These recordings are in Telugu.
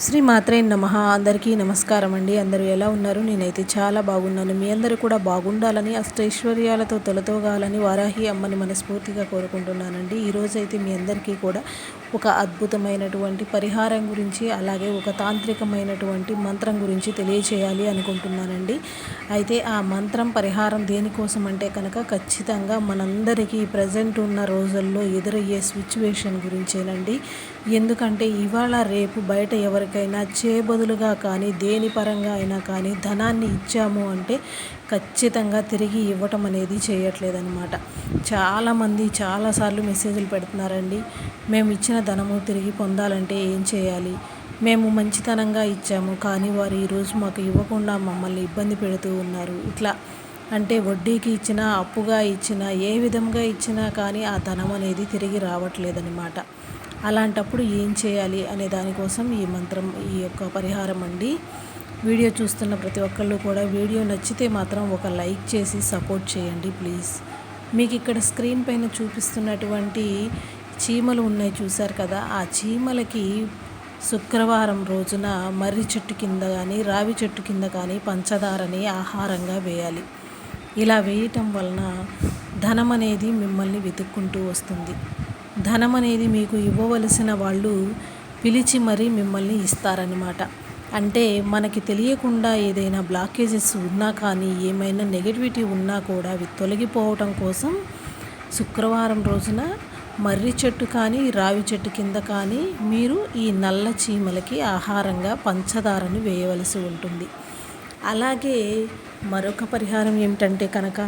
శ్రీ మాత్రే నమ. అందరికీ నమస్కారం అండి. అందరూ ఎలా ఉన్నారు? నేనైతే చాలా బాగున్నాను. మీ అందరూ కూడా బాగుండాలని అష్టైశ్వర్యాలతో తొలతోగాలని వారాహి అమ్మని మనస్ఫూర్తిగా కోరుకుంటున్నానండి. ఈరోజైతే మీ అందరికీ కూడా ఒక అద్భుతమైనటువంటి పరిహారం గురించి అలాగే ఒక తాంత్రికమైనటువంటి మంత్రం గురించి తెలియచేయాలి అనుకుంటున్నానండి. అయితే ఆ మంత్రం పరిహారం దేనికోసం అంటే కనుక ఖచ్చితంగా మనందరికీ ప్రజెంట్ ఉన్న రోజుల్లో ఎదురయ్యే సిచ్యువేషన్ గురించేనండి. ఎందుకంటే ఇవాళ రేపు బయట ఎవరికైనా చేబదులుగా కానీ దేని పరంగా అయినా కానీ ధనాన్ని ఇచ్చాము అంటే ఖచ్చితంగా తిరిగి ఇవ్వటం అనేది చేయట్లేదన్నమాట. చాలామంది చాలాసార్లు మెసేజ్లు పెడుతున్నారండి. మేము ఇచ్చిన ధనము తిరిగి పొందాలంటే ఏం చేయాలి? మేము మంచితనంగా ఇచ్చాము కానీ వారు ఈరోజు మాకు ఇవ్వకుండా మమ్మల్ని ఇబ్బంది పెడుతూ ఉన్నారు. ఇట్లా అంటే వడ్డీకి ఇచ్చినా అప్పుగా ఇచ్చినా ఏ విధంగా ఇచ్చినా కానీ ఆ ధనం అనేది తిరిగి రావట్లేదన్నమాట. అలాంటప్పుడు ఏం చేయాలి అనే దానికోసం ఈ మంత్రం ఈ యొక్క పరిహారం అండి. వీడియో చూస్తున్న ప్రతి ఒక్కళ్ళు కూడా వీడియో నచ్చితే మాత్రం ఒక లైక్ చేసి సపోర్ట్ చేయండి ప్లీజ్. మీకు ఇక్కడ స్క్రీన్ పైన చూపిస్తున్నటువంటి చీమలు ఉన్నాయి చూశారు కదా. ఆ చీమలకి శుక్రవారం రోజున మర్రి చెట్టు కింద కానీ రావి చెట్టు కింద కానీ పంచదారని ఆహారంగా వేయాలి. ఇలా వేయటం వలన ధనం అనేది మిమ్మల్ని వెతుక్కుంటూ వస్తుంది. ధనం అనేది మీకు ఇవ్వవలసిన వాళ్ళు పిలిచి మరీ మిమ్మల్ని ఇస్తారనమాట అంటే మనకి తెలియకుండా ఏదైనా బ్లాకేజెస్ ఉన్నా కానీ ఏమైనా నెగటివిటీ ఉన్నా కూడా అవి తొలగిపోవటం కోసం శుక్రవారం రోజున మర్రి చెట్టు కానీ రావి చెట్టు కింద కానీ మీరు ఈ నల్ల చీమలకి ఆహారంగా పంచదారను వేయవలసి ఉంటుంది. అలాగే మరొక పరిహారం ఏమిటంటే కనుక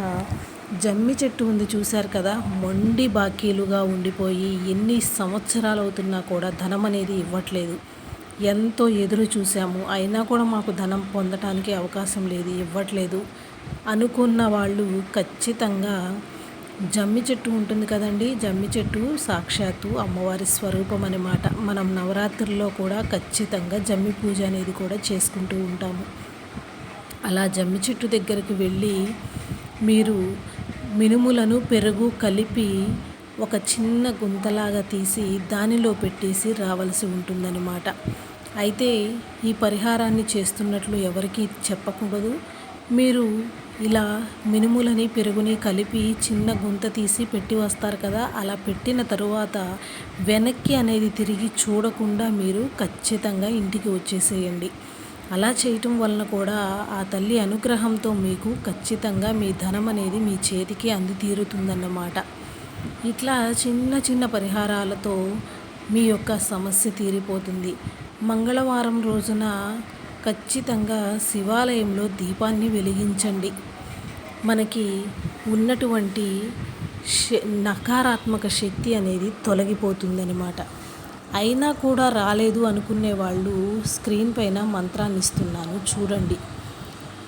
జమ్మి చెట్టు ఉంది చూశారు కదా మొండి బాకీలుగా ఉండిపోయి ఎన్ని సంవత్సరాలు అవుతున్నా కూడా ధనం అనేది ఇవ్వట్లేదు. ఎంతో ఎదురు చూసాము అయినా కూడా మాకు ధనం పొందటానికి అవకాశం లేదు ఇవ్వట్లేదు అనుకున్న వాళ్ళు ఖచ్చితంగా జమ్మి చెట్టు ఉంటుంది కదండి. జమ్మి చెట్టు సాక్షాత్తు అమ్మవారి స్వరూపం అనమాట మనం నవరాత్రుల్లో కూడా ఖచ్చితంగా జమ్మి పూజ అనేది కూడా చేసుకుంటూ ఉంటాము. అలా జమ్మి చెట్టు దగ్గరికి వెళ్ళి మీరు మినుములను పెరుగు కలిపి ఒక చిన్న గుంతలాగా తీసి దానిలో పెట్టేసి రావాల్సి ఉంటుందన్నమాట. అయితే ఈ పరిహారాన్ని చేస్తున్నట్లు ఎవరికీ చెప్పకూడదు. మీరు ఇలా మినుములని పెరుగుని కలిపి చిన్న గుంత తీసి పెట్టి వస్తారు కదా అలా పెట్టిన తరువాత వెనక్కి అనేది తిరిగి చూడకుండా మీరు ఖచ్చితంగా ఇంటికి వచ్చేసేయండి. అలా చేయటం వలన కూడా ఆ తల్లి అనుగ్రహంతో మీకు ఖచ్చితంగా మీ ధనం అనేది మీ చేతికి అంది తీరుతుందన్నమాట ఇట్లా చిన్న చిన్న పరిహారాలతో మీ యొక్క సమస్య తీరిపోతుంది. మంగళవారం రోజున ఖచ్చితంగా శివాలయంలో దీపాన్ని వెలిగించండి. మనకి ఉన్నటువంటి నకారాత్మక శక్తి అనేది తొలగిపోతుందనమాట అయినా కూడా రాలేదు అనుకునే వాళ్ళు స్క్రీన్ పైన మంత్రాన్ని ఇస్తున్నాను చూడండి.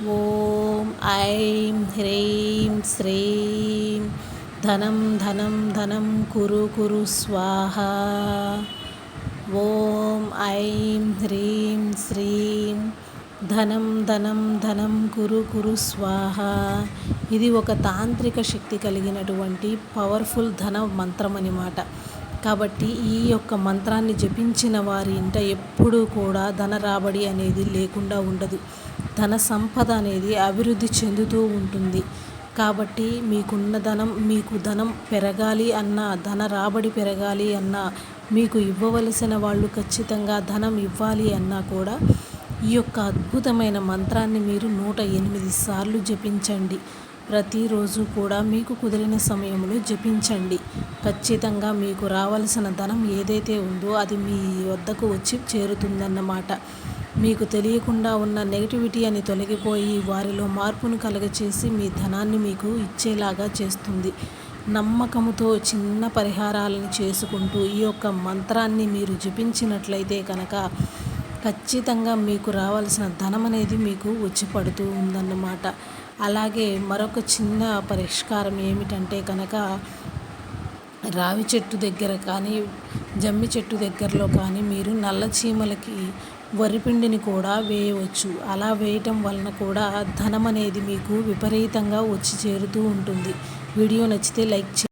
ఓం ఐం హ్రీం శ్రీం ధనం ధనం ధనం కురు కురు స్వాహ. ఓం ఐం హ్రీం శ్రీం ధనం ధనం ధనం కురు కురు స్వాహ. ఇది ఒక తాంత్రిక శక్తి కలిగినటువంటి పవర్ఫుల్ ధన మంత్రం అన్నమాట కాబట్టి ఈ యొక్క మంత్రాన్ని జపించిన వారి ఇంట ఎప్పుడూ కూడా ధన రాబడి అనేది లేకుండా ఉండదు. ధన సంపద అనేది అభివృద్ధి చెందుతూ ఉంటుంది. కాబట్టి మీకున్న ధనం మీకు ధనం పెరగాలి అన్న ధన రాబడి పెరగాలి అన్న మీకు ఇవ్వవలసిన వాళ్ళు ఖచ్చితంగా ధనం ఇవ్వాలి అన్నా కూడా ఈ యొక్క అద్భుతమైన మంత్రాన్ని మీరు నూట ఎనిమిది సార్లు జపించండి. ప్రతిరోజు కూడా మీకు కుదిరిన సమయంలో జపించండి. ఖచ్చితంగా మీకు రావలసిన ధనం ఏదైతే ఉందో అది మీ వద్దకు వచ్చి చేరుతుందన్నమాట. మీకు తెలియకుండా ఉన్న నెగిటివిటీ అని తొలగిపోయి వారిలో మార్పును కలగచేసి మీ ధనాన్ని మీకు ఇచ్చేలాగా చేస్తుంది. నమ్మకంతో చిన్న పరిహారాలను చేసుకుంటూ ఈ యొక్క మంత్రాన్ని మీరు జపించినట్లయితే కనుక ఖచ్చితంగా మీకు రావాల్సిన ధనం అనేది మీకు వచ్చి పడుతూ ఉందన్నమాట. అలాగే మరొక చిన్న పరిష్కారం ఏమిటంటే కనుక రావి చెట్టు దగ్గర కానీ జమ్మి చెట్టు దగ్గరలో కానీ మీరు నల్ల చీమలకి వరిపిండిని కూడా వేయవచ్చు. అలా వేయటం వలన కూడా ధనం అనేది మీకు విపరీతంగా వచ్చి చేరుతూ ఉంటుంది. వీడియో నచ్చితే లైక్